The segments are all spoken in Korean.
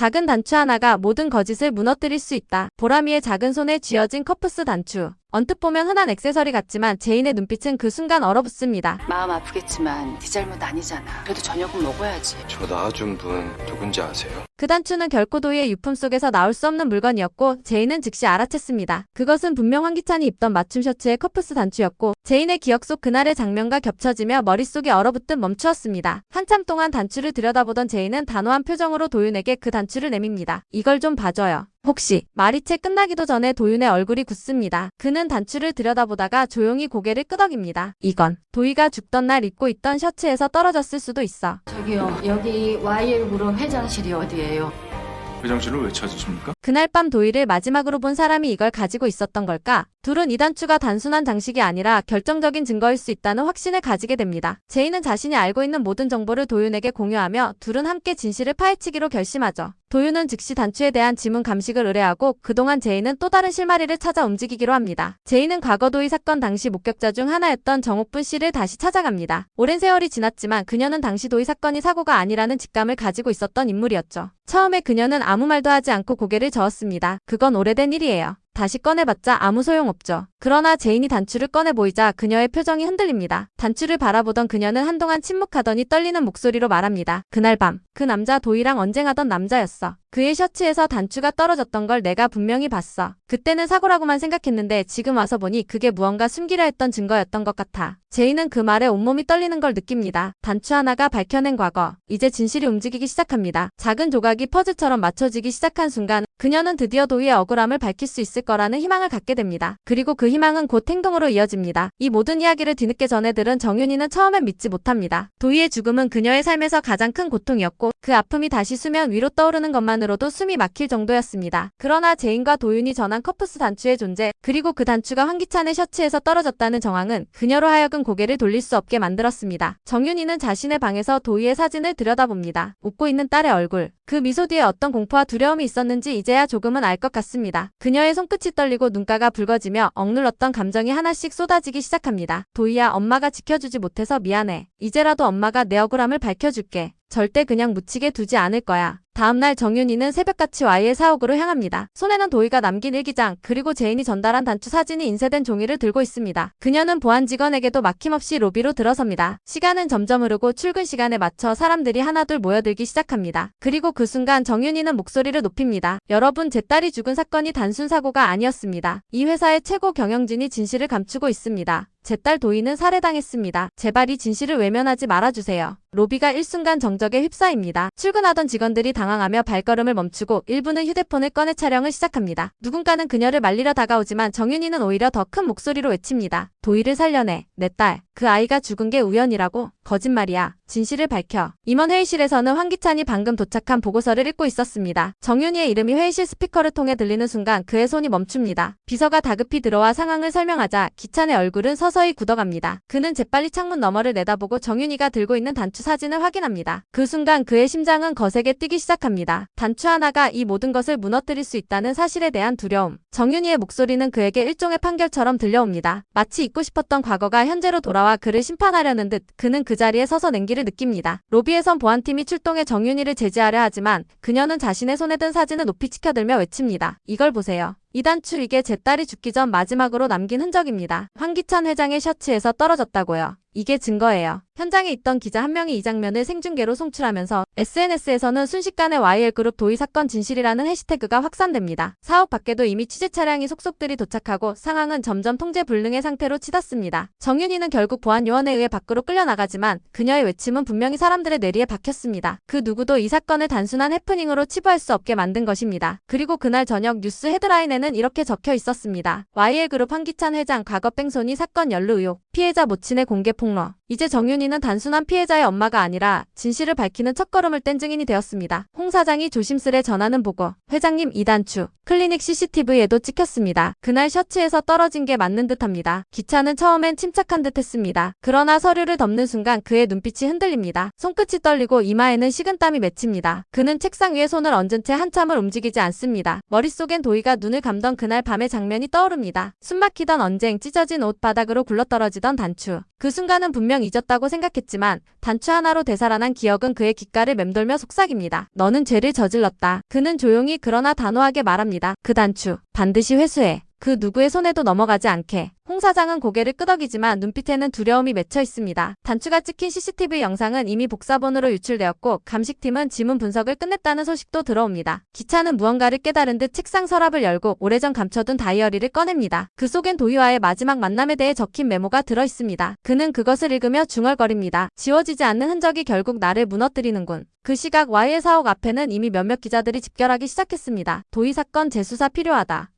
작은 단추 하나가 모든 거짓을 무너뜨릴 수 있다. 보람이의 작은 손에 쥐어진 커프스 단추. 언뜻 보면 흔한 액세서리 같지만 제인의 눈빛은 그 순간 얼어붙습니다. 마음 아프겠지만 네 잘못 아니잖아. 그래도 저녁은 먹어야지. 저 낳아준 분 누군지 아세요? 그 단추는 결코 도희의 유품 속에서 나올 수 없는 물건이었고 제인은 즉시 알아챘습니다. 그것은 분명 황기찬이 입던 맞춤 셔츠의 커프스 단추였고 제인의 기억 속 그날의 장면과 겹쳐지며 머릿속에 얼어붙듯 멈추었습니다. 한참 동안 단추를 들여다보던 제인은 단호한 표정으로 도윤에게 그 단추를 내밉니다. 이걸 좀 봐줘요. 혹시 말이 채 끝나기도 전에 도윤의 얼굴이 굳습니다. 그는 단추를 들여다보다가 조용히 고개를 끄덕입니다. 이건 도희가 죽던 날 입고 있던 셔츠에서 떨어졌을 수도 있어. 저기요, 여기 YL 그룹 회장실이 어디예요? 회장실을 왜 찾으십니까? 그날 밤 도희를 마지막으로 본 사람이 이걸 가지고 있었던 걸까? 둘은 이 단추가 단순한 장식이 아니라 결정적인 증거일 수 있다는 확신을 가지게 됩니다. 제이는 자신이 알고 있는 모든 정보를 도윤에게 공유하며 둘은 함께 진실을 파헤치기로 결심하죠. 도윤은 즉시 단추에 대한 지문 감식을 의뢰하고 그동안 제이는 또 다른 실마리를 찾아 움직이기로 합니다. 제이는 과거 도희 사건 당시 목격자 중 하나였던 정옥분 씨를 다시 찾아갑니다. 오랜 세월이 지났지만 그녀는 당시 도희 사건이 사고가 아니라는 직감을 가지고 있었던 인물이었죠. 처음에 그녀는 아무 말도 하지 않고 고개를 저었습니다. 그건 오래된 일이에요. 다시 꺼내봤자 아무 소용없죠. 그러나 제인이 단추를 꺼내 보이자 그녀의 표정이 흔들립니다. 단추를 바라보던 그녀는 한동안 침묵하더니 떨리는 목소리로 말합니다. 그날 밤, 그 남자 도희랑 언쟁하던 남자였어. 그의 셔츠에서 단추가 떨어졌던 걸 내가 분명히 봤어. 그때는 사고라고만 생각했는데 지금 와서 보니 그게 무언가 숨기려 했던 증거였던 것 같아. 제이는 그 말에 온몸이 떨리는 걸 느낍니다. 단추 하나가 밝혀낸 과거. 이제 진실이 움직이기 시작합니다. 작은 조각이 퍼즐처럼 맞춰지기 시작한 순간 그녀는 드디어 도희의 억울함을 밝힐 수 있을 거라는 희망을 갖게 됩니다. 그리고 그 희망은 곧 행동으로 이어집니다. 이 모든 이야기를 뒤늦게 전해 들은 정윤이는 처음엔 믿지 못합니다. 도희의 죽음은 그녀의 삶에서 가장 큰 고통이었고 그 아픔이 다시 수면 위로 떠오르는 것만 으로도 숨이 막힐 정도였습니다. 그러나 제인과 도윤이 전한 커프스 단추의 존재 그리고 그 단추가 황기찬의 셔츠에서 떨어졌다는 정황은 그녀로 하여금 고개를 돌릴 수 없게 만들었습니다. 정윤이는 자신의 방에서 도희의 사진을 들여다봅니다. 웃고 있는 딸의 얼굴 그 미소 뒤에 어떤 공포와 두려움이 있었는지 이제야 조금은 알 것 같습니다. 그녀의 손끝이 떨리고 눈가가 붉어지며 억눌렀던 감정이 하나씩 쏟아지기 시작합니다. 도희야 엄마가 지켜주지 못해서 미안해. 이제라도 엄마가 내 억울함을 밝혀줄게. 절대 그냥 묻히게 두지 않을 거야. 다음날 정윤이는 새벽같이 Y의 사옥으로 향합니다. 손에는 도희가 남긴 일기장 그리고 제인이 전달한 단추 사진이 인쇄된 종이를 들고 있습니다. 그녀는 보안 직원에게도 막힘없이 로비로 들어섭니다. 시간은 점점 흐르고 출근 시간에 맞춰 사람들이 하나둘 모여들기 시작합니다. 그리고 그 순간 정윤이는 목소리를 높입니다. 여러분 제 딸이 죽은 사건이 단순 사고가 아니었습니다. 이 회사의 최고 경영진이 진실을 감추고 있습니다. 제 딸 도희는 살해당했습니다. 제발 이 진실을 외면하지 말아주세요. 로비가 일순간 정적에 휩싸입니다. 출근하던 직원들이 당황하며 발걸음을 멈추고 일부는 휴대폰을 꺼내 촬영을 시작합니다. 누군가는 그녀를 말리러 다가오지만 정윤이는 오히려 더 큰 목소리로 외칩니다. 도희를 살려내. 내 딸. 그 아이가 죽은 게 우연이라고? 거짓말이야. 진실을 밝혀. 임원 회의실에서는 황기찬이 방금 도착한 보고서를 읽고 있었습니다. 정윤이의 이름이 회의실 스피커를 통해 들리는 순간 그의 손이 멈춥니다. 비서가 다급히 들어와 상황을 설명하자 기찬의 얼굴은 서서히 굳어갑니다. 그는 재빨리 창문 너머를 내다보고 정윤이가 들고 있는 단추 사진을 확인합니다. 그 순간 그의 심장은 거세게 뛰기 시작합니다. 단추 하나가 이 모든 것을 무너뜨릴 수 있다는 사실에 대한 두려움. 정윤이의 목소리는 그에게 일종의 판결처럼 들려옵니다. 마치 잊고 싶었던 과거가 현재로 돌아와 그를 심판하려는 듯 그는 그 자리에 서서 냉기를 느낍니다. 로비에선 보안팀이 출동해 정윤이를 제지하려 하지만 그녀는 자신의 손에 든 사진을 높이 치켜들며 외칩니다. 이걸 보세요. 이 단추 이게 제 딸이 죽기 전 마지막으로 남긴 흔적입니다. 황기찬 회장의 셔츠에서 떨어졌다고요. 이게 증거예요. 현장에 있던 기자 한 명이 이 장면을 생중계로 송출하면서 SNS에서는 순식간에 YL그룹 도의 사건 진실이라는 해시태그가 확산됩니다. 사옥 밖에도 이미 취재 차량이 속속들이 도착하고 상황은 점점 통제 불능의 상태로 치닫습니다. 정윤이는 결국 보안요원에 의해 밖으로 끌려나가지만 그녀의 외침은 분명히 사람들의 뇌리에 박혔습니다. 그 누구도 이 사건을 단순한 해프닝으로 치부할 수 없게 만든 것입니다. 그리고 그날 저녁 뉴스 헤드라인에는 이렇게 적혀 있었습니다. YL그룹 황기찬 회장 과거 뺑소니 사건 연루 의혹 피해자 모친의 공개 폭로 이제 정윤이는 단순한 피해자의 엄마가 아니라 진실을 밝히는 첫걸음을 뗀 증인이 되었습니다. 홍 사장이 조심스레 전하는 보고 회장님 이단추 클리닉 CCTV에도 찍혔습니다. 그날 셔츠에서 떨어진 게 맞는 듯합니다. 기차는 처음엔 침착한 듯 했습니다. 그러나 서류를 덮는 순간 그의 눈빛이 흔들립니다. 손끝이 떨리고 이마에는 식은땀이 맺힙니다. 그는 책상 위에 손을 얹은 채 한참을 움직이지 않습니다. 머릿속엔 도희가 눈을 감던 그날 밤의 장면이 떠오릅니다. 숨막히던 언쟁, 찢어진 옷 바닥으로 굴러떨어지던 단추. 그 순간은 분명 잊었다고 생각했지만 단추 하나로 되살아난 기억은 그의 귓가를 맴돌며 속삭입니다. 너는 죄를 저질렀다. 그는 조용히 그러나 단호하게 말합니다. 그 단추 반드시 회수해. 그 누구의 손에도 넘어가지 않게. 홍 사장은 고개를 끄덕이지만 눈빛에는 두려움이 맺혀 있습니다. 단추가 찍힌 CCTV 영상은 이미 복사본으로 유출되었고 감식팀은 지문 분석을 끝냈다는 소식도 들어옵니다. 기차는 무언가를 깨달은 듯 책상 서랍을 열고 오래전 감춰둔 다이어리를 꺼냅니다. 그 속엔 도희와의 마지막 만남에 대해 적힌 메모가 들어 있습니다. 그는 그것을 읽으며 중얼거립니다. 지워지지 않는 흔적이 결국 나를 무너뜨리는군. 그 시각 Y의 사옥 앞에는 이미 몇몇 기자들이 집결하기 시작했습니다. 도희 사건 재수사 필요하다.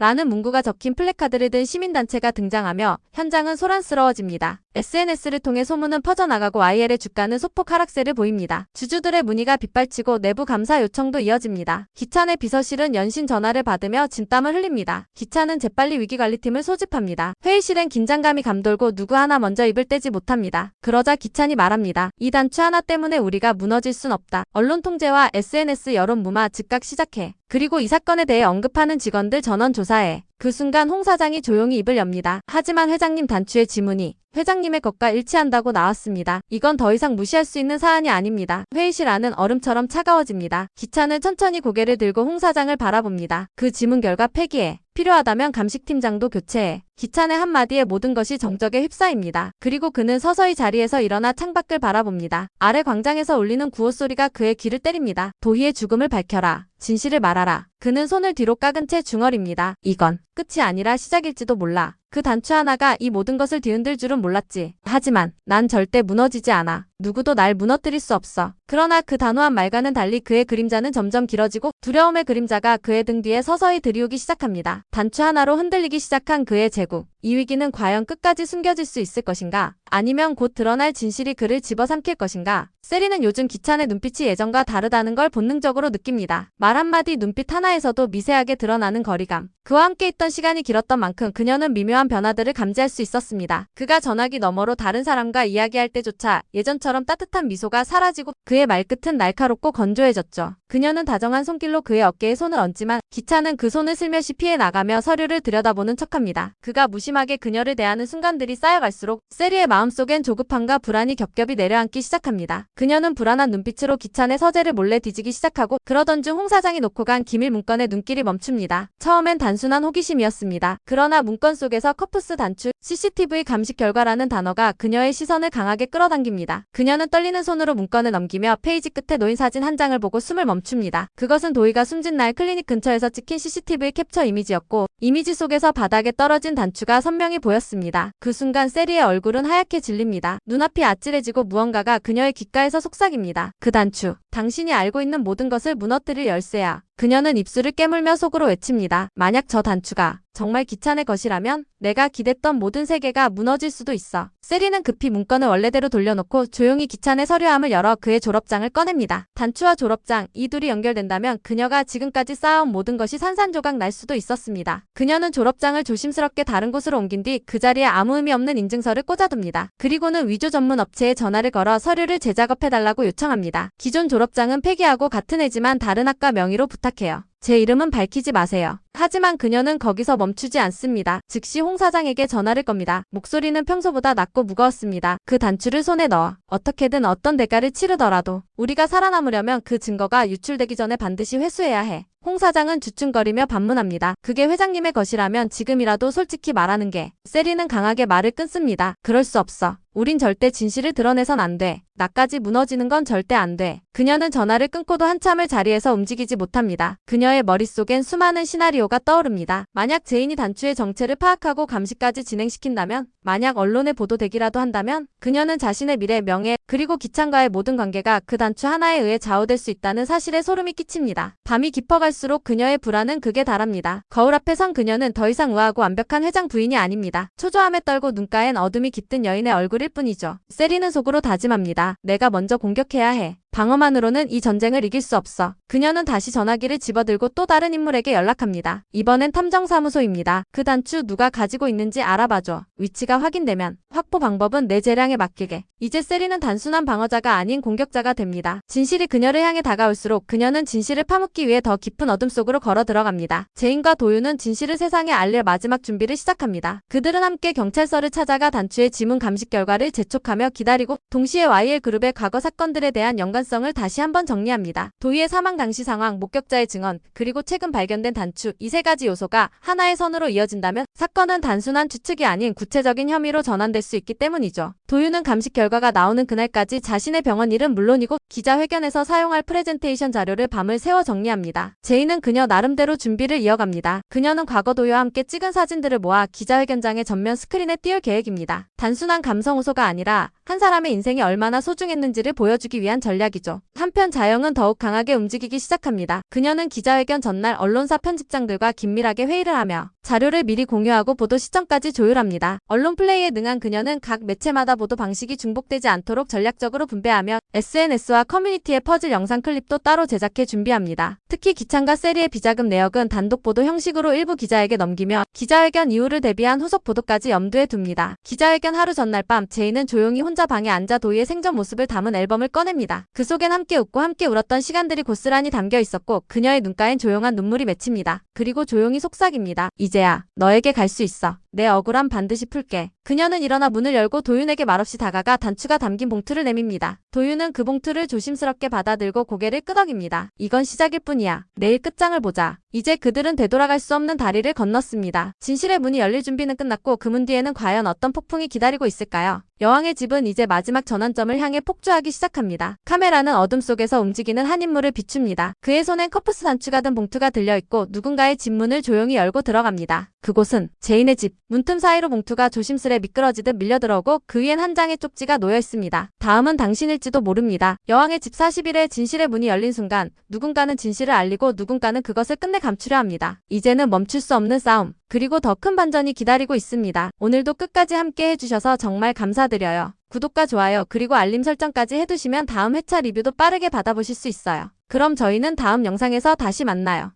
라는 문구가 적힌 플래카드를 든 시민단체가 등장하며 현장은 소란스러워집니다. SNS를 통해 소문은 퍼져나가고 IL의 주가는 소폭 하락세를 보입니다. 주주들의 문의가 빗발치고 내부 감사 요청도 이어집니다. 내 비서실은 연신 전화를 받으며 진땀을 흘립니다. 기차는 재빨리 위기관리팀을 소집합니다. 회의실엔 긴장감이 감돌고 누구 하나 먼저 입을 떼지 못합니다. 그러자 기찬이 말합니다. 이 단추 하나 때문에 우리가 무너질 순 없다. 언론 통제와 SNS 여론 무마 즉각 시작해. 그리고 이 사건에 대해 언급하는 직원들 전원 조사 해. 그 순간 홍 사장이 조용히 입을 엽니다. 하지만 회장님 단추의 지문이 회장님의 것과 일치한다고 나왔습니다. 이건 더 이상 무시할 수 있는 사안이 아닙니다. 회의실 안은 얼음처럼 차가워집니다. 기차는 천천히 고개를 들고 홍 사장을 바라봅니다. 그 지문 결과 폐기해. 필요하다면 감식팀장도 교체해. 기찬의 한마디에 모든 것이 정적에 휩싸입니다. 그리고 그는 서서히 자리에서 일어나 창밖을 바라봅니다. 아래 광장에서 울리는 구호 소리가 그의 귀를 때립니다. 도희의 죽음을 밝혀라. 진실을 말하라. 그는 손을 뒤로 깎은 채 중얼입니다. 이건 끝이 아니라 시작일지도 몰라. 그 단추 하나가 이 모든 것을 뒤흔들 줄은 몰랐지. 하지만 난 절대 무너지지 않아. 누구도 날 무너뜨릴 수 없어. 그러나 그 단호한 말과는 달리 그의 그림자는 점점 길어지고 두려움의 그림자가 그의 등 뒤에 서서히 들이우기 시작합니다. 단추 하나로 흔들리기 시작한 그의 제국. 이 위기는 과연 끝까지 숨겨질 수 있을 것인가? 아니면 곧 드러날 진실이 그를 집어삼킬 것인가? 세리는 요즘 기찬의 눈빛이 예전과 다르다는 걸 본능적으로 느낍니다. 말 한마디 눈빛 하나에서도 미세하게 드러나는 거리감. 그와 함께 있던 시간이 길었던 만큼 그녀는 미묘한 변화들을 감지할 수 있었습니다. 그가 전화기 너머로 다른 사람과 이야기할 때조차 예전처럼 따뜻한 미소가 사라지고 그의 말끝은 날카롭고 건조해졌죠. 그녀는 다정한 손길로 그의 어깨에 손을 얹지만 기차는 그 손을 슬며시 피해 나가며 서류를 들여다보는 척합니다. 그가 무심하게 그녀를 대하는 순간들이 쌓여갈수록 세리의 마음속엔 조급함과 불안이 겹겹이 내려앉기 시작합니다. 그녀는 불안한 눈빛으로 기찬의 서재를 몰래 뒤지기 시작하고 그러던 중 홍 사장이 놓고 간 기밀 문건에 눈길이 멈춥니다. 처음엔 단순한 호기심이었습니다. 그러나 문건 속에서 커프스 단추, CCTV 감식 결과라는 단어가 그녀의 시선을 강하게 끌어당깁니다. 그녀는 떨리는 손으로 문건을 넘기며 페이지 끝에 놓인 사진 한 장을 보고 숨을 멈춥니다. 그것은 도희가 숨진 날 클리닉 근처에서 찍힌 CCTV 캡처 이미지였고 이미지 속에서 바닥에 떨어진 단추가 선명히 보였습니다. 그 순간 세리의 얼굴은 하얗게 질립니다. 눈앞이 아찔해지고 무언가가 그녀의 귓가에서 속삭입니다. 그 단추. 당신이 알고 있는 모든 것을 무너뜨릴 열쇠야. 그녀는 입술을 깨물며 속으로 외칩니다. 만약 저 단추가 정말 기찬의 것이라면 내가 기댔던 모든 세계가 무너질 수도 있어. 세리는 급히 문건을 원래대로 돌려놓고 조용히 기찬의 서류함을 열어 그의 졸업장을 꺼냅니다. 단추와 졸업장, 이 둘이 연결된다면 그녀가 지금까지 쌓아온 모든 것이 산산조각 날 수도 있었습니다. 그녀는 졸업장을 조심스럽게 다른 곳으로 옮긴 뒤 그 자리에 아무 의미 없는 인증서를 꽂아둡니다. 그리고는 위조 전문 업체에 전화를 걸어 서류를 재작업해달라고 요청합니다. 기존 졸업장은 폐기하고 같은 해지만 다른 학과 명의로 부탁해요. 제 이름은 밝히지 마세요. 하지만 그녀는 거기서 멈추지 않습니다. 즉시 홍 사장에게 전화를 겁니다. 목소리는 평소보다 낮고 무거웠습니다. 그 단추를 손에 넣어 어떻게든 어떤 대가를 치르더라도 우리가 살아남으려면 그 증거가 유출되기 전에 반드시 회수해야 해. 홍 사장은 주춤거리며 반문합니다. 그게 회장님의 것이라면 지금이라도 솔직히 말하는 게. 세리는 강하게 말을 끊습니다. 그럴 수 없어. 우린 절대 진실을 드러내선 안 돼. 나까지 무너지는 건 절대 안 돼. 그녀는 전화를 끊고도 한참을 자리에서 움직이지 못합니다. 그녀의 머릿속엔 수많은 시나리오가 떠오릅니다. 만약 제인이 단추의 정체를 파악하고 감시까지 진행시킨다면, 만약 언론에 보도되기라도 한다면, 그녀는 자신의 미래, 명예, 그리고 기찬과의 모든 관계가 그 단추 하나에 의해 좌우될 수 있다는 사실에 소름이 끼칩니다. 밤이 깊어갈수록 그녀의 불안은 극에 달합니다. 거울 앞에 선 그녀는 더 이상 우아하고 완벽한 회장 부인이 아닙니다. 초조함에 떨고 눈가엔 어둠이 깃든 여인의 얼굴일 뿐이죠. 세리는 속으로 다짐합니다. 내가 먼저 공격해야 해. 방어만으로는 이 전쟁을 이길 수 없어. 그녀는 다시 전화기를 집어들고 또 다른 인물에게 연락합니다. 이번엔 탐정사무소입니다. 그 단추 누가 가지고 있는지 알아봐줘. 위치가 확인되면 확보 방법은 내 재량에 상황에 맡기게. 이제 세리는 단순한 방어자가 아닌 공격자가 됩니다. 진실이 그녀를 향해 다가올수록 그녀는 진실을 파묻기 위해 더 깊은 어둠 속으로 걸어 들어갑니다. 제인과 도윤은 진실을 세상에 알릴 마지막 준비를 시작합니다. 그들은 함께 경찰서를 찾아가 단추의 지문 감식 결과를 재촉하며 기다리고 동시에 YL 그룹의 과거 사건들에 대한 연관성을 다시 한번 정리합니다. 도희의 사망 당시 상황, 목격자의 증언, 그리고 최근 발견된 단추 이 세 가지 요소가 하나의 선으로 이어진다면 사건은 단순한 추측이 아닌 구체적인 혐의로 전환될 수 있기 때문이죠. 도윤은 감식 결과가 나오는 그날까지 자신의 병원 일은 물론이고 기자회견에서 사용할 프레젠테이션 자료를 밤을 새워 정리합니다. 제이는 그녀 나름대로 준비를 이어갑니다. 그녀는 과거 도유와 함께 찍은 사진들을 모아 기자회견장의 전면 스크린에 띄울 계획입니다. 단순한 감성 호소가 아니라 한 사람의 인생이 얼마나 소중했는지를 보여주기 위한 전략이죠. 한편 자영은 더욱 강하게 움직이기 시작합니다. 그녀는 기자회견 전날 언론사 편집장들과 긴밀하게 회의를 하며 자료를 미리 공유하고 보도 시점까지 조율합니다. 언론 플레이에 능한 그녀는 각 매체마다 보도 방식이 중복되지 않도록 전략적으로 분배하며 SNS와 커뮤니티에 퍼즐 영상 클립도 따로 제작해 준비합니다. 특히 기창과 세리의 비자금 내역은 단독 보도 형식으로 일부 기자에게 넘기며 기자회견 이후를 대비한 후속 보도까지 염두에 둡니다. 기자회견 하루 전날 밤 제이는 조용히 혼자 방에 앉아 도희의 생전 모습을 담은 앨범을 꺼냅니다. 그 속엔 함께 웃고 함께 울었던 시간들이 고스란히 담겨 있었고 그녀의 눈가엔 조용한 눈물이 맺힙니다. 그리고 조용히 속삭입니다. 이제야 너에게 갈 수 있어. 내 억울함 반드시 풀게. 그녀는 일어나 문을 열고 도윤에게 말없이 다가가 단추가 담긴 봉투를 내밉니다. 도윤은 그 봉투를 조심스럽게 받아들고 고개를 끄덕입니다. 이건 시작일 뿐이야. 내일 끝장을 보자. 이제 그들은 되돌아갈 수 없는 다리를 건넜습니다. 진실의 문이 열릴 준비는 끝났고 그 문 뒤에는 과연 어떤 폭풍이 기다리고 있을까요? 여왕의 집은 이제 마지막 전환점을 향해 폭주하기 시작합니다. 카메라는 어둠 속에서 움직이는 한 인물을 비춥니다. 그의 손엔 커프스 단추가 든 봉투가 들려있고 누군가의 집 문을 조용히 열고 들어갑니다. 그곳은 제인의 집. 문틈 사이로 봉투가 조심스레 미끄러지듯 밀려들어오고 그 위엔 한 장의 쪽지가 놓여 있습니다. 다음은 당신일지도 모릅니다. 여왕의 집 40일에 진실의 문이 열린 순간 누군가는 진실을 알리고 누군가는 그것을 끝내 감추려 합니다. 이제는 멈출 수 없는 싸움. 그리고 더 큰 반전이 기다리고 있습니다. 오늘도 끝까지 함께 해주셔서 정말 감사드려요. 구독과 좋아요 그리고 알림 설정까지 해두시면 다음 회차 리뷰도 빠르게 받아보실 수 있어요. 그럼 저희는 다음 영상에서 다시 만나요.